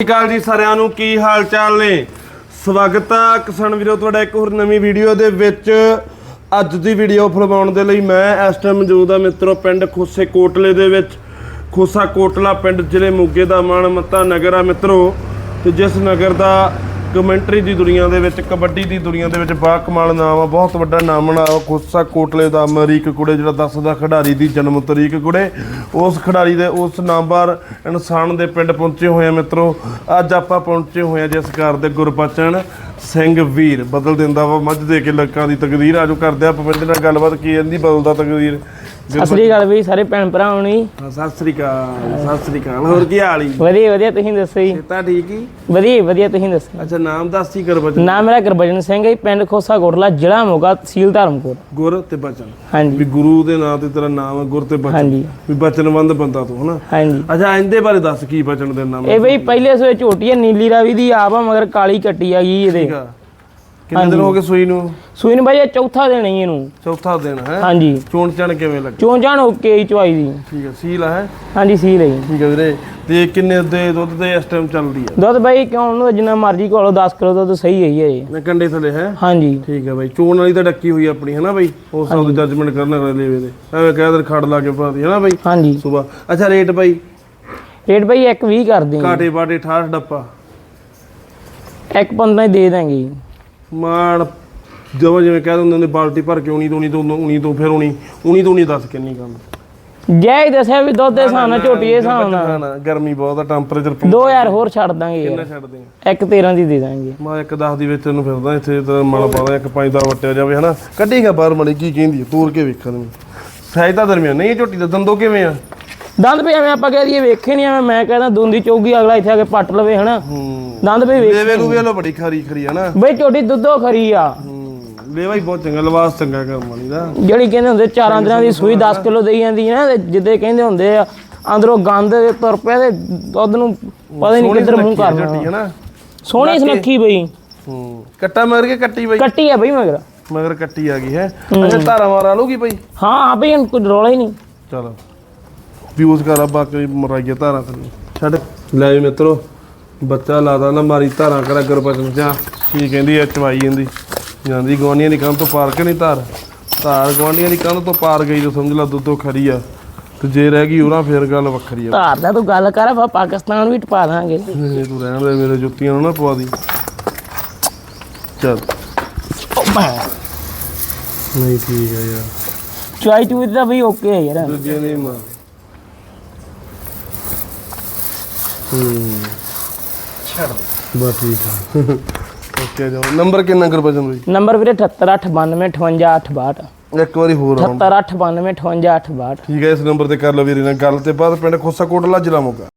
ਸਤਿ ਸ਼੍ਰੀ ਅਕਾਲ ਜੀ ਸਾਰਿਆਂ ਨੂੰ, ਕੀ ਹਾਲ ਚਾਲ ਨੇ? ਸਵਾਗਤ ਆ ਕਿਸਾਨ ਵੀਰੋ, ਤੁਹਾਡਾ ਇੱਕ ਹੋਰ ਨਵੀਂ ਵੀਡੀਓ ਦੇ ਵਿੱਚ। ਅੱਜ ਦੀ ਵੀਡੀਓ ਫਿਲਮਾਉਣ ਦੇ ਲਈ ਮੈਂ ਇਸ ਟਾਈਮ ਮੌਜੂਦ ਆ ਮਿੱਤਰੋ, ਪਿੰਡ ਖੋਸੇ ਕੋਟਲੇ ਦੇ ਵਿੱਚ। ਖੋਸਾ ਕੋਟਲਾ ਪਿੰਡ, ਜ਼ਿਲ੍ਹੇ ਮੋਗੇ ਦਾ ਮਾਣ ਮੱਤਾ ਨਗਰ ਆ ਮਿੱਤਰੋ। ਤੇ ਜਿਸ ਨਗਰ ਦਾ ਕਮੈਂਟਰੀ ਦੀ ਦੁਨੀਆ ਦੇ ਵਿੱਚ, ਕਬੱਡੀ ਦੀ ਦੁਨੀਆ ਦੇ ਵਿੱਚ ਬਾ ਕਮਾਲ ਨਾਮ ਆ, ਬਹੁਤ ਵੱਡਾ ਨਾਮ ਨਾ ਗੁੱਸਾ ਕੋਟਲੇ ਦਾ ਅਮਰੀਕ ਕੁੜੇ ਜਿਹੜਾ ਦੱਸਦਾ ਖਿਡਾਰੀ ਦੀ ਜਨਮ ਤਰੀਕ ਕੁੜੇ। ਉਸ ਖਿਡਾਰੀ ਦੇ ਉਸ ਨਾਮਵਾਰ ਇਨਸਾਨ ਦੇ ਪਿੰਡ ਪਹੁੰਚੇ ਹੋਏ ਆ ਮਿੱਤਰੋ। ਅੱਜ ਆਪਾਂ ਪਹੁੰਚੇ ਹੋਏ ਆ ਜਿਸ ਘਰ ਦੇ ਗੁਰਬਚਨ ਸਿੰਘ ਵੀਰ। ਬਦਲ ਦਿੰਦਾ ਵਾ, ਮੱਝ ਦੇ ਕੇ ਲੱਕਾਂ ਦੀ ਤਕਦੀਰ ਆਜੋ ਕਰਦੇ ਆ ਪਵਿੰਦਰ ਨਾਲ ਗੱਲਬਾਤ, ਕੀ ਜਾਂਦੀ ਬਦਲਦਾ ਤਕਦੀਰ? ਸਤਿ ਸ੍ਰੀ ਅਕਾਲ ਬਈ ਸਾਰੇ ਭੈਣ ਭਰਾ ਹੋਣੀ ਹਾਂ, ਸਤਿ ਸ੍ਰੀ ਅਕਾਲ ਸਤਿ ਸ੍ਰੀ ਅਕਾਲ। ਹੋਰ ਕੀ ਹਾਲ ਹੀ ਵਧੀਆ ਵਧੀਆ ਤੁਸੀਂ ਦੱਸੋ ਜੀ? ਤਾਂ ਠੀਕ ਹੀ ਵਧੀਆ ਵਧੀਆ ਤੁਸੀਂ ਦੱਸੋ ਅੱਛਾ ਨਾਮ ਦੱਸ ਕੀ ਗੁਰਬਚਨ ਨਾਮ ਮੇਰਾ ਗੁਰਬਚਨ ਸਿੰਘ ਹੈ ਜੀ, ਪਿੰਡ ਖੋਸਾ ਕੋਟਲਾ ਜ਼ਿਲ੍ਹਾ ਮੋਗਾ ਤਹਿਸੀਲ ਧਰਮਕੋਟ। ਗੁਰ ਤੇ ਬਚਨ। ਵੀ ਹਾਂਜੀ ਗੁਰੂ ਦੇ ਨਾਂ ਤੇ ਤੇਰਾ ਨਾਮ ਹੈ ਗੁਰ ਤੇ ਬਚਨ। ਹਾਂਜੀ। ਵੀ ਬਚਨਵੰਦ ਬੰਦਾ ਤੂੰ ਹਨਾ? ਹਾਂਜੀ। ਅੱਛਾ ਇਹਦੇ ਬਾਰੇ ਦੱਸ ਕੀ ਬਚਨ ਦੇ ਨਾਮ? ਇਹ ਬਈ ਪਹਿਲੇ ਸੋਏ ਝੋਟੀ ਹੈ ਨੀਲੀ ਰਾਵੀ ਦੀ ਆਪ ਆ ਮਗਰ ਕਾਲੀ ਕੱਟੀ ਆ ਗਈ ਇਹਦੇ। ਠੀਕ ਆ। ਕਿੰਨੇ ਦਿਨ ਹੋ ਗਏ ਸੂਈ ਨੂੰ? ਸੂਈ ਨੂੰ ਬਾਈ ਇਹ ਚੌਥਾ ਦਿਨ ਹੀ ਇਹਨੂੰ। ਚੌਥਾ ਦਿਨ ਹੈ। ਹਾਂਜੀ। ਚੋਣ ਚਣ ਕਿਵੇਂ ਲੱਗ? ਚੋਂ ਜਾਣ ਓਕੇ ਹੀ ਚਵਾਈ ਦੀ। ਠੀਕ ਹੈ ਸੀਲ ਹੈ? ਹਾਂਜੀ ਸੀ ਲਈ ਠੀਕ ਹੈ ਵੀਰੇ ਤੇ ਕਿੰਨੇ ਦੇ ਦੁੱਧ ਦੇ ਇਸ ਟਾਈਮ ਚੱਲਦੀ ਆ ਦੁੱਧ ਬਾਈ ਕਿਉਂ ਉਹਨੂੰ ਜਿੰਨਾ ਮਰਜ਼ੀ ਕੋਲੋਂ 10 ਕਿਲੋ ਦੁੱਧ ਸਹੀ ਹੈ ਇਹ। ਮੈਂ ਕੰਡੇ ਥੱਲੇ ਹੈ? ਹਾਂਜੀ। ਠੀਕ ਹੈ ਬਾਈ ਚੋਣ ਵਾਲੀ ਤਾਂ ਡੱਕੀ ਹੋਈ ਆਪਣੀ ਹੈ ਨਾ ਬਾਈ? ਉਸ ਹਿਸਾਬ ਦਾ ਜੱਜਮੈਂਟ ਕਰਨਾ ਅਗਲੇ ਵੇ ਦੇ। ਐਵੇਂ ਕਹਿ ਦਰ ਖੜ ਲਾ ਕੇ ਭਾਦੀ ਹੈ ਨਾ ਬਾਈ? ਹਾਂਜੀ। ਸਵੇਰ ਅੱਛਾ ਰੇਟ ਬਾਈ? ਰੇਟ ਬਾਈ 120 ਕਰਦੇ ਹਾਂ ਕਾਟੇ ਬਾਟੇ 68 ਡੱਪਾ ਇੱਕ ਪੰਦਰਾਂ ਹੀ ਦੇ ਦਾਂਗੇ। ਮਾਣ ਜਦੋਂ ਜਿਵੇਂ ਕਹਿ ਦਿੰਦੇ ਨੇ ਬਾਲਟੀ ਭਰ ਕੇ ਉਣੀ ਉਣੀ ਤੋਂ ਉਣੀ ਤੋਂ ਫਿਰ ਉਣੀ ਉਣੀ ਤੋਂ ਉਣੀ ਦੱਸ ਕਿੰਨੀ ਕੰਮ ਜੈ ਹੀ ਦੱਸਿਆ ਵੀ ਦੁੱਧ ਦੇ ਹਿਸਾਬ ਨਾਲ ਝੋਟੀ ਦੇ ਹਿਸਾਬ ਨਾਲ ਨਾ ਨਾ ਗਰਮੀ ਬਹੁਤ ਆ ਟੈਂਪਰੇਚਰ 2000 ਹੋਰ ਛੱਡ ਦਾਂਗੇ ਕਿੰਨਾ ਯਾਰ। ਛੱਡ ਦੇ ਇੱਕ 13 ਦੀ ਦੇ ਦਾਂਗੇ। ਮੈਂ ਇੱਕ 10 ਦੀ ਵਿੱਚ ਤੈਨੂੰ ਫਿਰਦਾ ਇੱਥੇ ਤਾਂ ਮਲ ਪਾਦਾ ਇੱਕ ਪੰਜ ਦਾ ਵਟਿਆ ਜਾਵੇ ਹਨਾ? ਕੱਢੀਗਾ ਬਾਹਰ ਮੜੀ ਕੀ ਕਹਿੰਦੀ ਤੋਰ ਕੇ ਵੇਖਣ ਨੂੰ ਸਾਇਦਾ ਦਰਮਿਆਨ ਨਹੀਂ ਇਹ ਝੋਟੀ ਦਾ ਦੰਦੋ ਕਿਵੇਂ ਆ? ਦੰਦ ਵੀ ਐਵੇਂ ਆਪਾਂ ਕਹਿ ਦਈਏ ਵੇਖੇ ਨਹੀਂ ਐਵੇਂ ਮੈਂ ਕਹਿੰਦਾ ਦੁੰਦੀ ਚੌਗੀ ਅਗਲਾ ਇੱਥੇ ਆ ਕੇ ਪੱਟ ਲਵੇ ਹਨਾ? ਦੰਦ ਵੀ ਵੇਖ ਦੇਵੇ ਨੂੰ। ਵੇਲੋ ਬੜੀ ਖਰੀ ਖਰੀ ਆ ਨਾ ਬਈ ਝੋਟੀ ਦੁੱਧੋ ਖਰੀ ਆ। ਲੈਵਾ ਹੀ ਬਹੁਤ ਚੰਗਾ ਲਵਾਸ ਚੰਗਾ ਕਰਮ ਵਾਲੀ ਦਾ ਜਿਹੜੀ ਕਹਿੰਦੇ ਹੁੰਦੇ ਚਾਰਾਂ ਦਿਨਾਂ ਦੀ ਸੂਈ 10 ਕਿਲੋ ਦੇਈ ਜਾਂਦੀ ਹੈ ਨਾ ਜਿੱਦੇ ਕਹਿੰਦੇ ਹੁੰਦੇ ਆ ਅੰਦਰੋਂ ਗੰਦ ਤੁਰ ਪਿਆ ਤੇ ਦੁੱਧ ਨੂੰ ਪਤਾ ਨਹੀਂ ਕਿੱਧਰ ਮੂੰਹ ਕਰਨਾ। ਹੈ ਨਾ ਸੋਹਣੀ ਸੁਨੱਖੀ ਬਈ। ਹੂੰ ਕੱਟਾ ਮਾਰ ਕੇ ਕੱਟੀ ਬਈ। ਕੱਟੀ ਆ ਬਈ ਮਗਰ। ਮਗਰ ਕੱਟੀ ਆ ਗਈ ਹੈ। ਅੱਛਾ ਧਾਰਾ ਮਾਰਾ ਲੂਗੀ ਬਈ? ਹਾਂ ਹਾਂ ਬਈ ਕੋਈ ਰੌਲਾ ਹੀ ਨਹੀਂ। ਚਲੋ। ਵਿਊਜ਼ ਕਰ ਆ ਬਾਕੀ ਮਰਾਈਏ ਧਾਰਾਂ ਥੱਲੇ। ਛੱਡ। ਲੈ ਵੀ ਮਿੱਤਰੋ ਬੱਚਾ ਲਾਦਾ ਨਾ ਮਾਰੀ ਧਾਰਾਂ ਕਰਾ ਗੁਰਬਚਨ ਜਾ ਕੀ ਕਹਿੰਦੀ ਐ ਚਵਾਈ ਜਾਂਦੀ। ਜਾਂਦੀ ਗਵਾਂਡੀਆਂ ਦੀ ਕੰਧ ਤੋਂ ਪਾਰ ਕੇ ਨਹੀਂ ਧਾਰ? ਧਾਰ ਗਵਾਂਡੀਆਂ ਦੀ ਕੰਧ ਤੋਂ ਪਾਰ ਗਈ ਤਾਂ ਸਮਝ ਲਾ ਦੁੱਧੋ ਖਰੀ ਆ। ਤੇ ਜੇ ਰਹਿ ਗਈ ਉਹਨਾਂ ਫੇਰ ਗੱਲ ਵੱਖਰੀ ਆ। ਧਾਰ ਦਾ ਤੂੰ ਗੱਲ ਕਰ ਆਪਾਂ ਪਾਕਿਸਤਾਨ ਵੀ ਟਪਾ ਦਾਂਗੇ। ਇਹ ਤੂੰ ਰਹਿਣ ਦੇ ਮੇਰੇ ਜੁੱਤੀਆਂ ਨੂੰ ਨਾ ਪਵਾ ਦੀ। ਚੱਲ। ਨਹੀਂ ਠੀਕ ਆ ਯਾਰ। ਚੁਆਈ ਚੂਈ ਤਾਂ ਬਈ ਓਕੇ ਹੈ ਯਾਰ। ਦੂਜੇ ਨਹੀਂ ਮਾਰ ਹੂੰ। ਛੱਡ। ਬਸ ਠੀਕ ਆ। ਓਕੇ ਜਾਓ। ਨੰਬਰ ਕਿੰਨਾ ਨੰਬਰ ਵੀਰੇ 7892585862 ਇੱਕ ਵਾਰੀ ਹੋਰ ਆਉਂ 7892585862 ਠੀਕ ਹੈ ਇਸ ਨੰਬਰ ਤੇ ਕਰ ਲਓ ਵੀਰੇ ਨਾਲ ਗੱਲ ਤੇ ਬਾਅਦ ਪਿੰਡ ਖੋਸਾ ਕੋਟਲਾ ਜ਼ਿਲ੍ਹਾ ਮੋਗਾ